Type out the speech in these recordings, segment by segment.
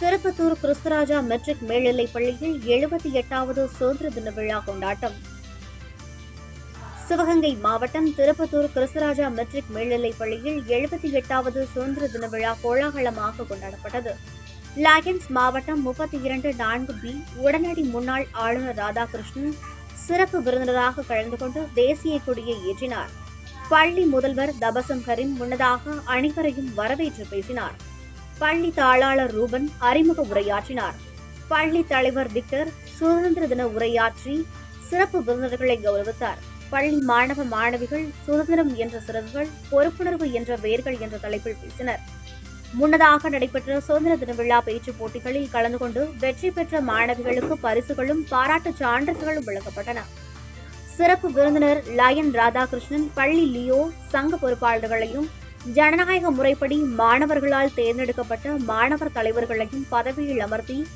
Tirupattur Kristharaja matric மேல்நிலைப் பள்ளியில் எழுபத்தி எட்டாவது சுதந்திர தின விழா கொண்டாட்டம். சிவகங்கை மாவட்டம் திருப்பத்தூர் கிறிஸ்தராஜா மெட்ரிக் மேல்நிலைப் பள்ளியில் எழுபத்தி எட்டாவது சுதந்திர தின விழா கோலாகலமாக கொண்டாடப்பட்டது. லயன்ஸ் மாவட்டம் முப்பத்தி இரண்டு நான்கு பி உடனடி முன்னாள் ஆளுநர் ராதாகிருஷ்ணன் சிறப்பு விருந்தினராக கலந்து கொண்டு தேசிய கொடியை ஏற்றினார். பள்ளி முதல்வர் தபசம் கரீம் முன்னதாக அனைவரையும் வரவேற்று பேசினார். பள்ளி தாளாளர் ரூபன் அறிமுக உரையாற்றினார். பள்ளி தலைவர் விக்டர் சுதந்திர தின உரையாற்றி சிறப்பு விருந்தினர்களை கௌரவித்தார். பள்ளி மாணவ மாணவிகள் சுதந்திரம் என்ற சிறகுகள் பொறுப்புணர்வு என்ற வேர்கள் என்ற தலைப்பில் பேசினர். முன்னதாக நடைபெற்ற சுதந்திர தின விழா பேச்சுப் போட்டிகளில் கலந்து கொண்டு வெற்றி பெற்ற மாணவிகளுக்கு பரிசுகளும் பாராட்டுச் சான்றிதழ்களும் வழங்கப்பட்டன. சிறப்பு விருந்தினர் லயன் ராதாகிருஷ்ணன் பள்ளி லியோ சங்க பொறுப்பாளர்களையும் ஜனநாயக முறைப்படி மாணவர்களால் தேர்ந்தெடுக்கப்பட்ட மாணவர் தலைவர்களையும் பதவியில் அமர்த்தி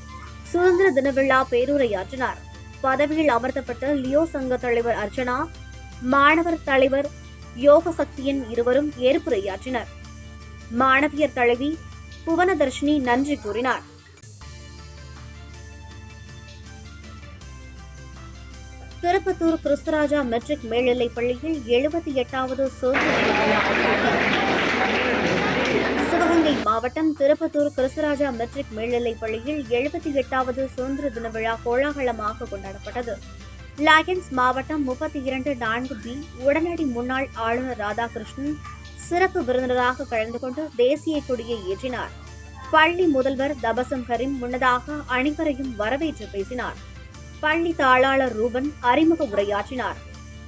சுதந்திர தின விழா பேருரையாற்றினார். பதவியில் அமர்த்தப்பட்ட லியோ சங்க தலைவர் அர்ச்சனா மாணவர் தலைவர் யோக சக்தியின் இருவரும் ஏற்புரையாற்றினர். மாணவியர் தலைவி புவனதர்ஷினி நன்றி கூறினார். திருப்பத்தூர் கிறிஸ்தராஜா மெட்ரிக் மேல்நிலைப் பள்ளியில் எழுபத்தி எட்டாவது சுதந்திர சிவகங்கை மாவட்டம் திருப்பத்தூர் கிருஷ்ணராஜா மெட்ரிக் மேல்நிலைப் பள்ளியில் எழுபத்தி எட்டாவது சுதந்திர தின விழா கோலாகலமாக கொண்டாடப்பட்டது. லயன்ஸ் மாவட்டம் முப்பத்தி இரண்டு நான்கு பி உடனடி முன்னாள் ஆளுநர் ராதாகிருஷ்ணன் சிறப்பு விருந்தினராக கலந்து கொண்டு தேசிய கொடியை ஏற்றினார். பள்ளி முதல்வர் தபசம் கரீம் முன்னதாக அனைவரையும் வரவேற்று பேசினார். பள்ளி தாளாளர் ரூபன் அறிமுக உரையாற்றினார்.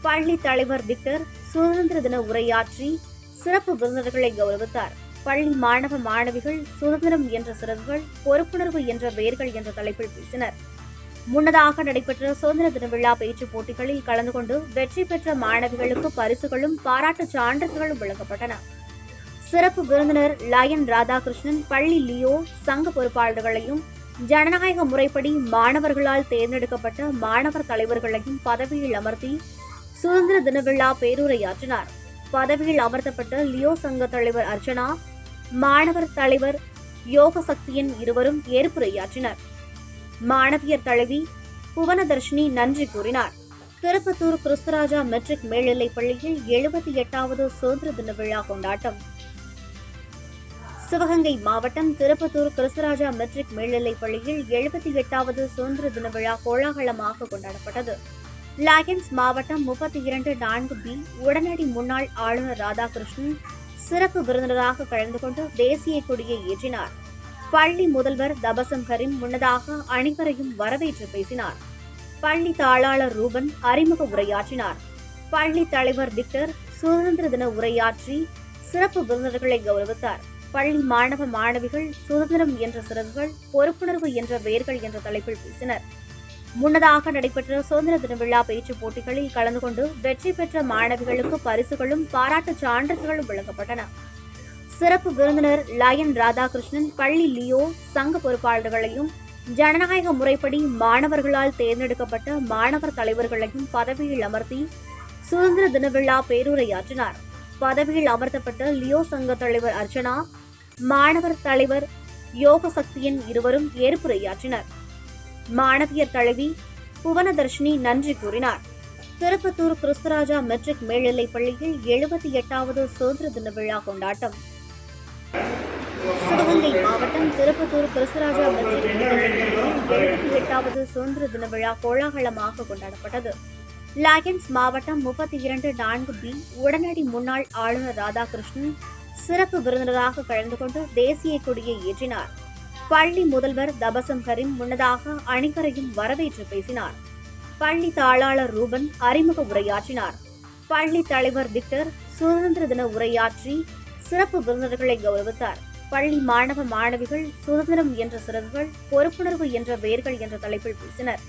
பள்ளி தலைவர் விக்டர் சுதந்திர தின உரையாற்றி சிறப்பு விருந்தினர்களை கௌரவித்தார். பள்ளி மாணவ மாணவிகள் சுதந்திரம் என்ற சிறகுகள் பொறுப்புணர்வு என்ற வேர்கள் என்ற தலைப்பில் பேசினர். முன்னதாக நடைபெற்ற சுதந்திர தின விழா பேச்சுப் போட்டிகளில் கலந்து கொண்டு வெற்றி பெற்ற மாணவிகளுக்கு பரிசுகளும் பாராட்டு சான்றிதழ்களும் வழங்கப்பட்டன. சிறப்பு விருந்தினர் லயன் ராதாகிருஷ்ணன் பள்ளி லியோ சங்க பொறுப்பாளர்களையும் ஜனநாயக முறைப்படி மாணவர்களால் தேர்ந்தெடுக்கப்பட்ட மாணவர் தலைவர்களையும் பதவியில் அமர்த்தி சுதந்திர தின விழா பேருரையாற்றினார். பதவியில் அமர்த்தப்பட்ட லியோ சங்க தலைவர் அர்ச்சனா மாணவர் தலைவர் யோக சக்தியின் இருவரும் ஏற்புரையாற்றினர். மாணவியர் தலைவி புவனதர்ஷினி நன்றி கூறினார். திருப்பத்தூர் கிறிஸ்தராஜா மெட்ரிக் மேல்நிலைப் பள்ளியில் எழுபத்தி எட்டாவது சுதந்திர தின விழா கொண்டாட்டம். சிவகங்கை மாவட்டம் திருப்பத்தூர் கிறிஸ்தராஜா மெட்ரிக் மேல்நிலைப் பள்ளியில் எழுபத்தி எட்டாவது சுதந்திர தின விழா கோலாகலமாக கொண்டாடப்பட்டது. லயன்ஸ் மாவட்டம் முப்பத்தி இரண்டு நான்கு பி உடனடி முன்னாள் ஆளுநர் ராதாகிருஷ்ணன் சிறப்பு விருந்தினராக கலந்து கொண்டு தேசிய கொடியை ஏற்றினார். பள்ளி முதல்வர் தபசம் கரீம் முன்னதாக அனைவரையும் வரவேற்று பேசினார். பள்ளி தாளாளர் ரூபன் அறிமுக உரையாற்றினார். பள்ளி தலைவர் விக்டர் சுதந்திர தின உரையாற்றி சிறப்பு விருந்தினர்களை கௌரவித்தார். பள்ளி மாணவ மாணவிகள் சுதந்திரம் என்ற சிறகுகள் பொறுப்புணர்வு என்ற வேர்கள் என்ற தலைப்பில் பேசினர். முன்னதாக நடைபெற்ற சுதந்திர தின விழா பேச்சுப் போட்டிகளில் கலந்து கொண்டு வெற்றி பெற்ற மாணவிகளுக்கு பரிசுகளும் பாராட்டுச் சான்றிதழ்களும் வழங்கப்பட்டன. சிறப்பு விருந்தினர் லயன் ராதாகிருஷ்ணன் பள்ளி லியோ சங்க பொறுப்பாளர்களையும் ஜனநாயக முறைப்படி மாணவர்களால் தேர்ந்தெடுக்கப்பட்ட மாணவர் தலைவர்களையும் பதவியில் அமர்த்தி சுதந்திர தின விழா பேருரையாற்றினார். பதவியில் அமர்த்தப்பட்ட லியோ சங்க தலைவர் அர்ச்சனா மாணவர் தலைவர் யோக சக்தியின் இருவரும் ஏற்புரையாற்றினர். மாணவியர் தலைவி புவனதர்ஷினி நன்றி கூறினார். திருப்பத்தூர் கிறிஸ்தராஜா மெட்ரிக் மேல்நிலைப் பள்ளியில் எழுபத்தி எட்டாவது சுதந்திர தின விழா கொண்டாட்டம். சிவகங்கை மாவட்டம் திருப்பத்தூர் கிறிஸ்தராஜா மெட்ரிக் மேல்நிலைப் பள்ளியில் எழுபத்தி எட்டாவது சுதந்திர தின விழா கோலாகலமாக கொண்டாடப்பட்டது. லயன்ஸ் மாவட்டம் முப்பத்தி இரண்டு நான்கு பி உடனடி முன்னாள் ஆளுநர் ராதாகிருஷ்ணன் சிறப்பு விருந்தினராக கலந்து கொண்டு தேசிய கொடியை ஏற்றினார். பள்ளி முதல்வர் தபசம் முன்னதாக அனைவரையும் வரவேற்று பேசினார். பள்ளி தாளாளர் ரூபன் அறிமுக உரையாற்றினார். பள்ளி தலைவர் விக்டர் சுதந்திர தின உரையாற்றி சிறப்பு விருந்தினர்களை கௌரவித்தார். பள்ளி மாணவ மாணவிகள் சுதந்திரம் என்ற சிறகுகள் பொறுப்புணர்வு என்ற வேர்கள் என்ற தலைப்பில் பேசினர்.